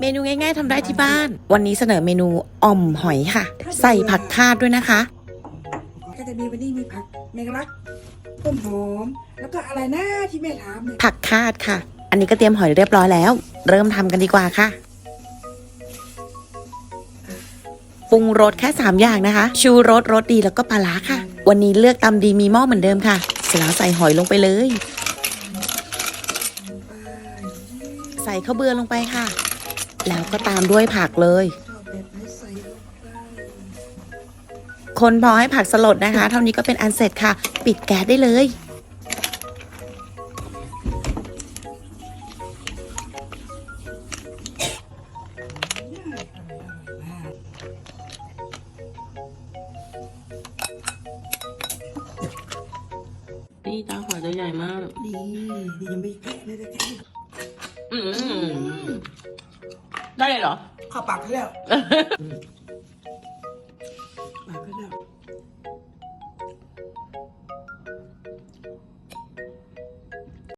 เมนูง่ายๆทำได้ที่บ้าน วันนี้เสนอเมนูอ่อมหอยค่ะ ใส่ผักคาดด้วยนะคะ ก็จะมีวันนี้มีผักแมงลักต้นหอม แล้วก็อะไรนะที่แม่ถามเนี่ยผักคาดค่ะ อันนี้ก็เตรียมหอยเรียบร้อยแล้ว เริ่มทำกันดีกว่าค่ะปรุงรสแค่ 3 อย่างนะคะ ชูรสรสดีแล้วก็ปลาร้าค่ะ วันนี้เลือกตำดีมีหม้อเหมือนเดิมค่ะ เสร็จแล้วใส่หอยลงไปเลย ใส่ข้าวเบือลงไปค่ะ แล้วก็ตามด้วยผักเลยชอบแบบไหนใส่ลงไปคนพอให้ผักสลดนะคะ เท่านี้ก็เป็นอันเสร็จค่ะ ปิดแก๊สได้เลย นี่ตาหอยตัวใหญ่มากนี่นี่ยังไม่แกะเลยแต่แกะอืม ได้เลยเหรอข้าปากแล้วปากแล้ว